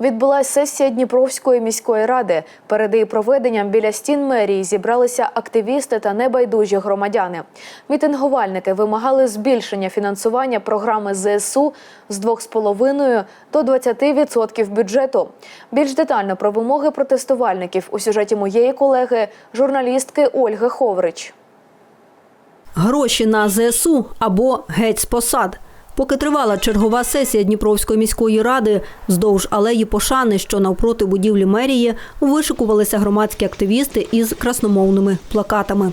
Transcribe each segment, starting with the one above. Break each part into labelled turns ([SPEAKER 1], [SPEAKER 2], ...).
[SPEAKER 1] Відбулася сесія Дніпровської міської ради. Перед її проведенням біля стін мерії зібралися активісти та небайдужі громадяни. Мітингувальники вимагали збільшення фінансування програми ЗСУ з 2,5 до 20% бюджету. Більш детально про вимоги протестувальників у сюжеті моєї колеги, журналістки Ольги Ховрич.
[SPEAKER 2] Гроші на ЗСУ або геть з посад. Поки тривала чергова сесія Дніпровської міської ради, вздовж алеї Пошани, що навпроти будівлі мерії, вишикувалися громадські активісти із красномовними плакатами.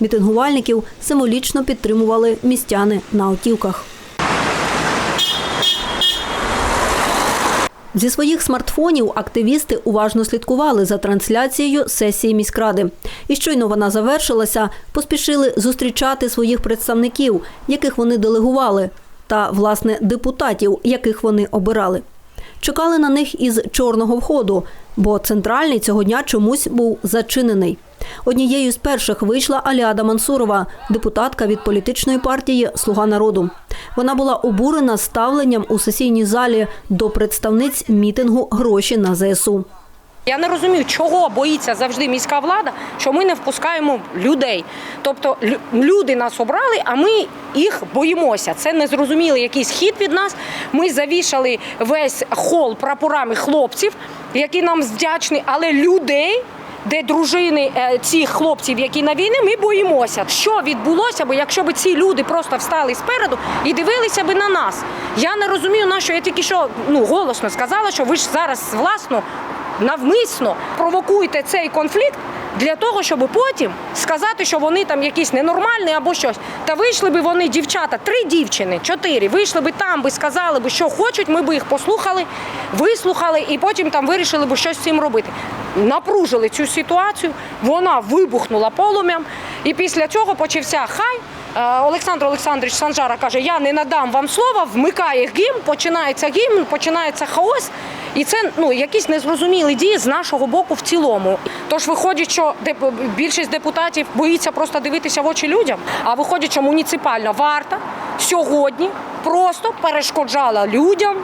[SPEAKER 2] Мітингувальників символічно підтримували містяни на автівках. Зі своїх смартфонів активісти уважно слідкували за трансляцією сесії міськради. І щойно вона завершилася, поспішили зустрічати своїх представників, яких вони делегували, та власне депутатів, яких вони обирали. Чекали на них із чорного входу, бо центральний цього дня чомусь був зачинений. Однією з перших вийшла Аліада Мансурова, депутатка від політичної партії Слуга народу. Вона була обурена ставленням у сесійній залі до представниць мітингу гроші на ЗСУ.
[SPEAKER 3] Я не розумію, чого боїться завжди міська влада, що ми не впускаємо людей. Тобто люди нас обрали, а ми їх боїмося. Це незрозумілий якийсь хід від нас. Ми завішали весь хол прапорами хлопців, які нам вдячні, але людей. Де дружини е, цих хлопців, які на війні, ми боїмося, що відбулося б, якщо б ці люди просто встали спереду і дивилися б на нас. Я не розумію, на що я тільки що ну голосно сказала, що ви ж зараз власно навмисно провокуєте цей конфлікт для того, щоб потім сказати, що вони там якісь ненормальні або щось. Та вийшли би вони, дівчата, три дівчини, чотири, вийшли би там, би сказали би, що хочуть, ми би їх послухали, вислухали і потім там вирішили би щось з цим робити. Напружили цю ситуацію, вона вибухнула полум'ям, і після цього почався хай. Е, Олександр Олександрович Санжара каже: Я не надам вам слова, вмикає гімн, починається гімн, починається хаос. І це ну якісь незрозумілі дії з нашого боку в цілому. Тож виходить, що більшість депутатів боїться просто дивитися в очі людям. А виходить, що муніципальна варта сьогодні просто перешкоджала людям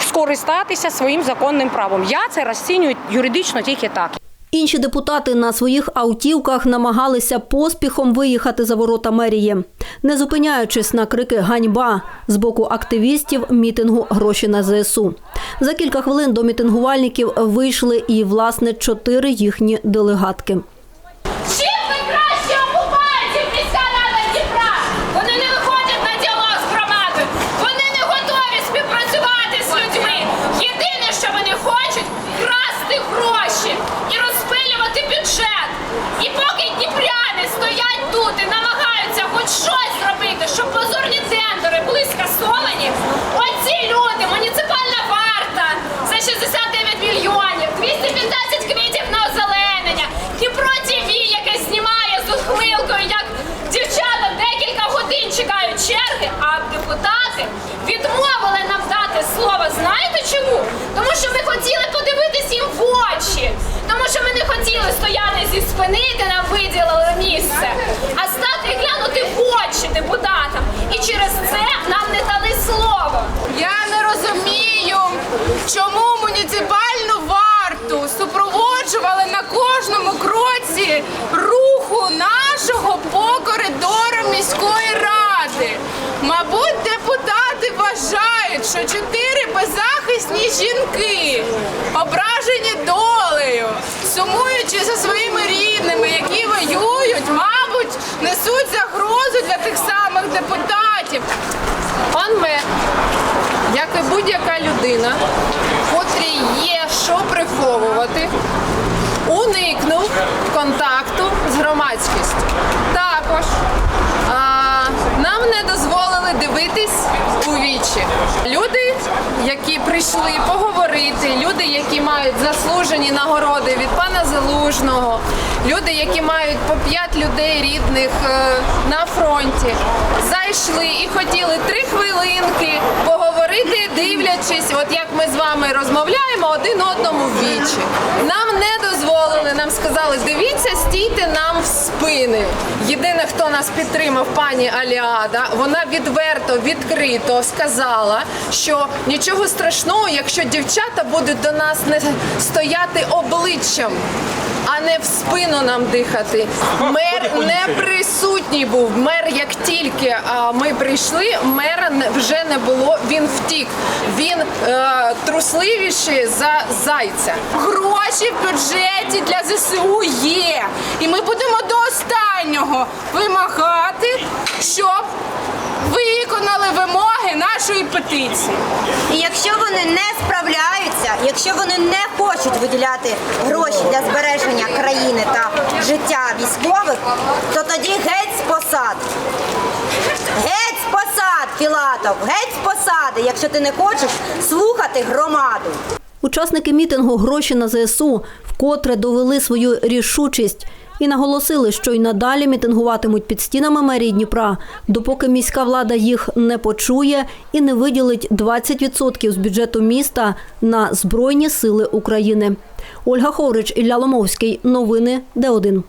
[SPEAKER 3] скористатися своїм законним правом. Я це розцінюю юридично тільки так.
[SPEAKER 2] Інші депутати на своїх автівках намагалися поспіхом виїхати за ворота мерії, не зупиняючись на крики ганьба з боку активістів мітингу гроші на ЗСУ. За кілька хвилин до мітингувальників вийшли і власне чотири їхні делегатки.
[SPEAKER 4] 269 мільйонів, 215 квітів на озеленення, Дніпро ТВ, яке знімає з ухмилкою, як дівчата декілька годин чекають черги, а депутати відмовили нам дати слово. Знаєте чому? Тому що ми хотіли подивитись їм в очі, тому що ми не хотіли стояти зі спини, де нам виділили місце. А
[SPEAKER 5] жінки, ображені долею, сумуючи за своїми рідними, які воюють, мабуть, несуть загрозу для тих самих депутатів. Пан мер, як і будь-яка людина, котрій є що приховувати, уникнув контакту з громадськістю. Також а, нам не дозволили дивитись у вічі. Люди, які прийшли поговорити, люди, які мають заслужені нагороди від пана Залужного, люди, які мають по п'ять людей рідних е, на фронті, зайшли і хотіли три хвилинки поговорити, дивлячись, от як ми з вами розмовляємо один одному вічі. Нам не дозволили, нам сказали, дивіться, стійте нам в спини. Єдине, хто нас підтримав, пані Аліада, вона відверто, відкрито сказала, що нічого страшного, якщо дівчата будуть до нас не стояти обличчям. А не в спину нам дихати. Мер не присутній був. Мер, як тільки а, ми прийшли, мера вже не було. Він втік. Він е, трусливіший за зайця. Гроші в бюджеті для ЗСУ є. І ми будемо до останнього вимагати, щоб виконали вимоги нашої петиції.
[SPEAKER 6] І якщо вони не справляються, якщо вони не хочуть виділяти гроші для збереження країни та життя військових, то тоді геть з посад. Геть з посад, Філатов, геть з посади, якщо ти не хочеш слухати громаду.
[SPEAKER 2] Учасники мітингу Гроші на ЗСУ вкотре довели свою рішучість і наголосили, що й надалі мітингуватимуть під стінами мерії Дніпра, допоки міська влада їх не почує і не виділить 20% з бюджету міста на Збройні сили України. Ольга Ховрич, Ілля Ломовський. Новини Д1.